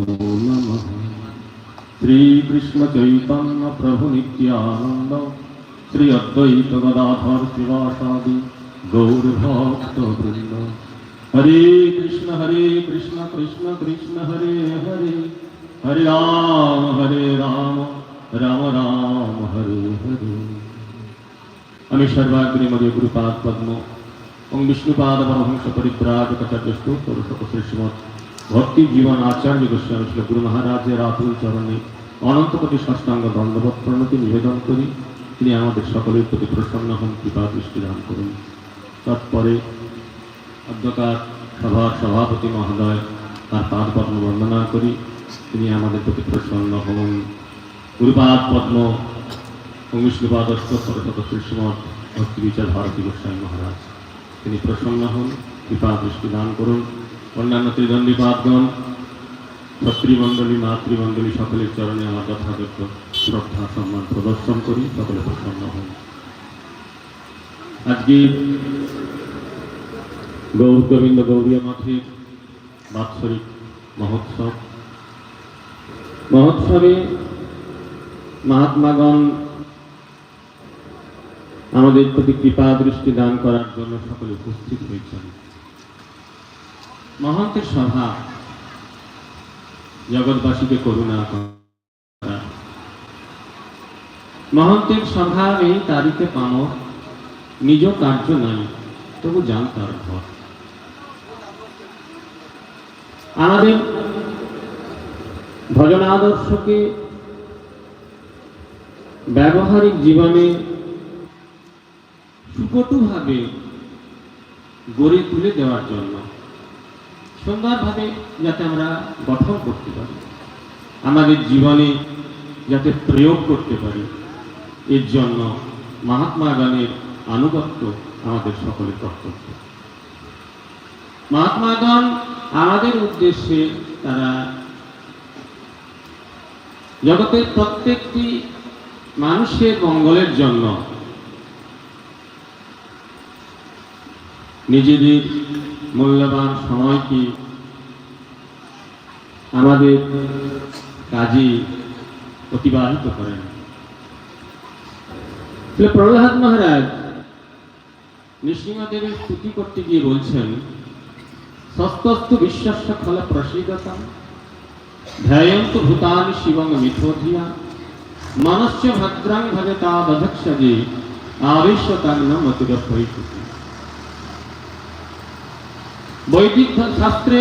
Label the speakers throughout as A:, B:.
A: नमो नमः श्रीकृष्णचैतन्यप्रभुनित्यानन्द श्री अद्वैतगदाधर शिवासादि गौरभक्तवृन्द हरे कृष्ण हरे कृष्ण कृष्ण कृष्ण हरे हरे हरे राम हरे राम राम राम हरे हरे আমি সর্বাগ্রে মধ্যে গুরুপাদ পদ্ম এবং বিষ্ণুপাদ পরমহংস পরিব্রাজ কথার্য স্তোত্র সকল শ্রী শ্রীমদ ভক্তি জীবন আচার্য গোস্বামী ছিল গুরু মহারাজের আতুল চরণে অনন্তপতি ষষ্ঠাঙ্গ দণ্ডবত প্রণতি নিবেদন করি তিনি আমাদের সকলের প্রতি প্রসন্ন হন কৃপা দৃষ্টি দান করুন তৎপরে অধ্যকার সভার সভাপতি মহোদয় তার পাদ পদ্ম বন্দনা করি তিনি আমাদের প্রতি প্রসন্ন হন গুরুপাদ পদ্ম অগ্নিষ্ণুপাদ সরস্বত শ্রীশ্রমদ ভক্তি বিচার ভারতী গোস্বামী মহারাজ তিনি প্রসন্ন হন কৃপা দৃষ্টি দান করুন অন্যান্য ত্রিদণ্ডী পাঁচগণ ছত্রিমণ্ডলী মাতৃমণ্ডলী সকলের চরণে আমার যথাযথ শ্রদ্ধা সম্মান প্রদর্শন করি সকলে প্রসন্ন হন আজকে গৌর গোবিন্দ গৌরিয়া মাঠের বাৎসরিক মহোৎসব মহোৎসবে মহাত্মাগণ আমাদের প্রতি কৃপা দৃষ্টি দান করার জন্য সকলে উপস্থিত হয়েছেন মহন্তের সভা জগৎবাসীকে করুণা মহন্তের সভা এই তারিখে পান নিজ কার্য নাই তবু যান তার ঘর আমাদের ভজন আদর্শকে ব্যবহারিক জীবনে সুকটুভাবে গড়ে তুলে দেওয়ার জন্য সুন্দরভাবে যাতে আমরা গঠন করতে পারি আমাদের জীবনে যাতে প্রয়োগ করতে পারি এর জন্য মহাত্মা গানের আনুগত্য আমাদের সকলের কর্তব্য মহাত্মা গান আমাদের উদ্দেশ্যে তারা জগতের প্রত্যেকটি মানুষের মঙ্গলের জন্য নিজেদের মূল্যবান সময়কে আমাদের কাজে অতিবাহিত করেন প্রহ্লাদ মহারাজ নৃসিংহদেবের স্তুতি করতে গিয়ে বলছেন সস্তস্ত বিশ্বাস ফল প্রসিদ্ধতা ধ্যায়ন্ত ভূতান শিবং মিথোধিয়া মনস্য ভদ্রাং ভজতা বধক্ষজে আবিশ্য তাগ্ন মতুর পরিচিতি বৈদিক শাস্ত্রে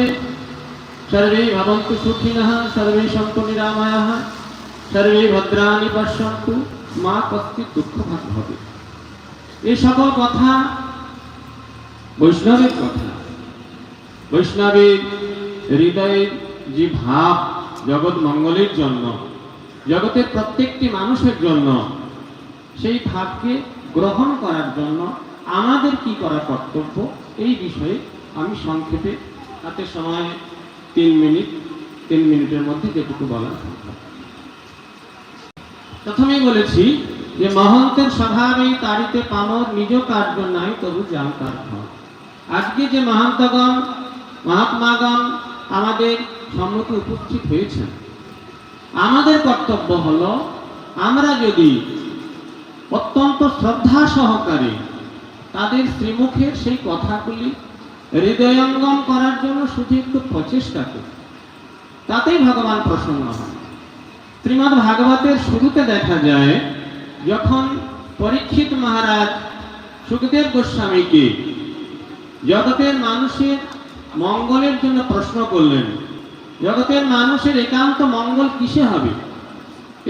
A: সর্বে ভবন্ত সুখিনঃ সর্বে সন্তু নিরাময় সর্বে ভদ্রাণি পশ্যন্তু মা কস্তি দুঃখ ভাগ হবে এই সকল কথা বৈষ্ণবের কথা বৈষ্ণবের হৃদয়ের যে ভাব জগৎ মঙ্গলের জন্য জগতের প্রত্যেকটি মানুষের জন্য সেই ভাবকে গ্রহণ করার জন্য আমাদের কি করা কর্তব্য এই বিষয়ে আমি সংক্ষেপে তাতে সময় তিন মিনিট তিন মিনিটের মধ্যে যেটুকু বলা প্রথমেই বলেছি যে মহন্তের সভারে তারিতে পামর নিজ কার্য নাই তবু যাও তার আজকে যে মহান্তগণ মহাত্মাগণ আমাদের সম্মুখে উপস্থিত হয়েছেন আমাদের কর্তব্য হলো আমরা যদি অত্যন্ত শ্রদ্ধা সহকারে তাদের শ্রীমুখের সেই কথাগুলি হৃদয়ঙ্গম করার জন্য শুধু প্রচেষ্টা করি তাতেই ভগবান প্রসন্ন হয় শ্রীমদ ভাগবতের শুরুতে দেখা যায় যখন পরীক্ষিত মহারাজ সুখদেব গোস্বামীকে জগতের মানুষের মঙ্গলের জন্য প্রশ্ন করলেন জগতের মানুষের একান্ত মঙ্গল কিসে হবে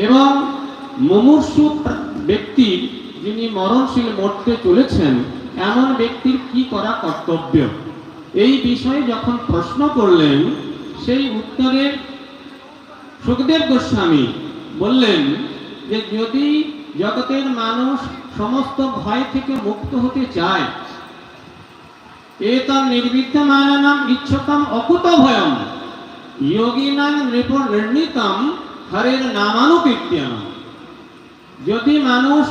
A: এবং মুমূর্ষু ব্যক্তি যিনি মরণশীল মরতে চলেছেন এমন ব্যক্তির কি করা কর্তব্য এই বিষয়ে যখন প্রশ্ন করলেন সেই উত্তরে সুখদেব গোস্বামী বললেন যে যদি জগতের মানুষ সমস্ত ভয় থেকে মুক্ত হতে চায় এ তার নাম ইচ্ছতম অকুত ভয়ম যোগীনাম নৃপনির্ণীতম হরের নামানুকীর্তন যদি মানুষ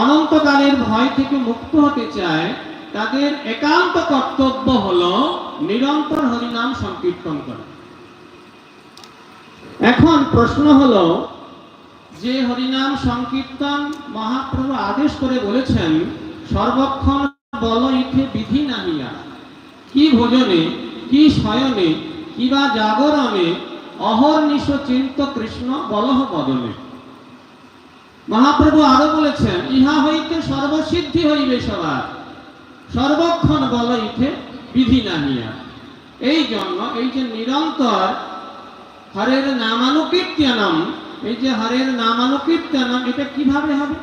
A: অনন্তকালের ভয় থেকে মুক্ত হতে চায় তাদের একান্ত কর্তব্য হল নিরন্তর হরিনাম সংকীর্তন করা এখন প্রশ্ন হল যে হরিনাম সংকীর্তন মহাপ্রভু আদেশ করে বলেছেন সর্বক্ষণ বল ইথে বিধি নামিয়া কি ভোজনে কি শয়নে কিবা জাগরণে অহর্নিশ চিন্ত কৃষ্ণ বলহ বদনে মহাপ্রভু আরো বলেছেন ইহা হইতে সর্বসিদ্ধি হইবে সবার সর্বক্ষণ বলা ইঠে বিধি না নিয়া এই জন্য এই যে নিরন্তর হরের নামানুকীর্তনম এই যে হরের নামানুকীর্তনম এটা কিভাবে হবে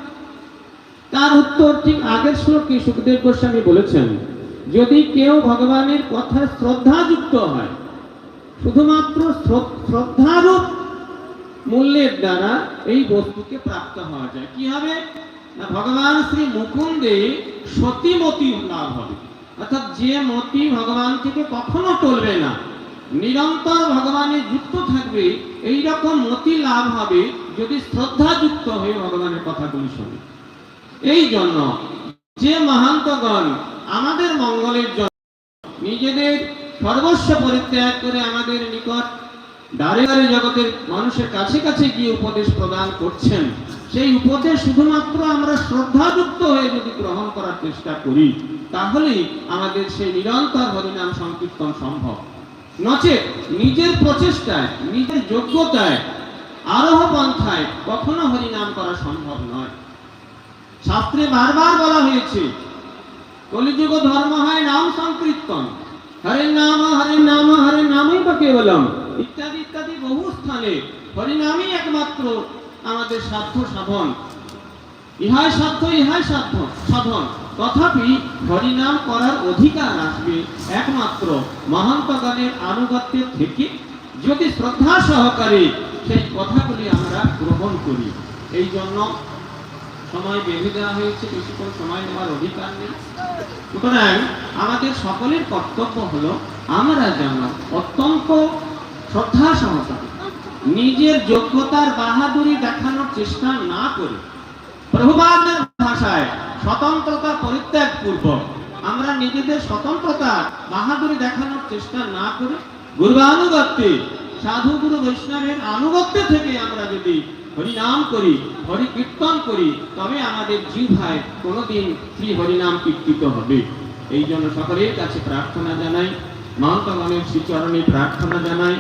A: তার উত্তর ঠিক আগের শ্লোকে সুখদেব গোস্বামী বলেছেন যদি কেউ ভগবানের কথায় শ্রদ্ধাযুক্ত হয় শুধুমাত্র শ্রদ্ধারূপ মূল্যের দ্বারা এই বস্তুকে প্রাপ্ত হওয়া যায় কি হবে ভগবান শ্রী মুকুন্দে সতীমতি লাভ হবে অর্থাৎ যে মতি ভগবান থেকে কখনো টলবে না নিরন্তর ভগবানে যুক্ত থাকবে এই রকম মতি লাভ হবে যদি শ্রদ্ধা যুক্ত হয়ে ভগবানের কথাগুলি শোনে এই জন্য যে মহান্তগণ আমাদের মঙ্গলের জন্য নিজেদের সর্বস্ব পরিত্যাগ করে আমাদের নিকট দাঁড়ে জগতের মানুষের কাছে কাছে গিয়ে উপদেশ প্রদান করছেন সেই উপদেশ শুধুমাত্র আমরা শ্রদ্ধাযুক্ত হয়ে যদি গ্রহণ করার চেষ্টা করি তাহলেই আমাদের সেই নিরন্তর হরিনাম সংকীর্তন সম্ভব নচে নিজের প্রচেষ্টায় নিজের যোগ্যতায় আরোহ পন্থায় কখনো হরিনাম করা সম্ভব নয় শাস্ত্রে বারবার বলা হয়েছে কলিযুগ ধর্ম হয় নাম সংকীর্তন হরে নাম হরে নাম হরে নামই বা কেবলম ইত্যাদি ইত্যাদি বহু স্থানে হরিনামই একমাত্র আমাদের সাধ্য সাধন ইহাই সাধ্য ইহাই সাধ্য সাধন তথাপি হরিনাম করার অধিকার আসবে একমাত্র মহান্তগণের আনুগত্যের থেকে যদি শ্রদ্ধা সহকারে সেই কথাগুলি আমরা গ্রহণ করি এই জন্য সময় বেঁধে দেওয়া হয়েছে বেশিক্ষণ সময় নেওয়ার অধিকার নেই সুতরাং আমাদের সকলের কর্তব্য হলো আমরা যেন অত্যন্ত শ্রদ্ধা সহকারে নিজের যোগ্যতার বাহাদুরি দেখানোর চেষ্টা না করে প্রভুবাদের ভাষায় স্বতন্ত্রতা পরিত্যাগ পূর্বক আমরা নিজেদের স্বতন্ত্রতা বাহাদুরি দেখানোর চেষ্টা না করে গুরুবানুগত্যে সাধু গুরু বৈষ্ণবের আনুগত্য থেকে আমরা যদি হরিনাম করি হরি কীর্তন করি তবে আমাদের জিভায় কোনোদিন শ্রী হরিনাম কীর্তিত হবে এই জন্য সকলের কাছে প্রার্থনা জানাই মহন্তগণের শ্রীচরণে প্রার্থনা জানাই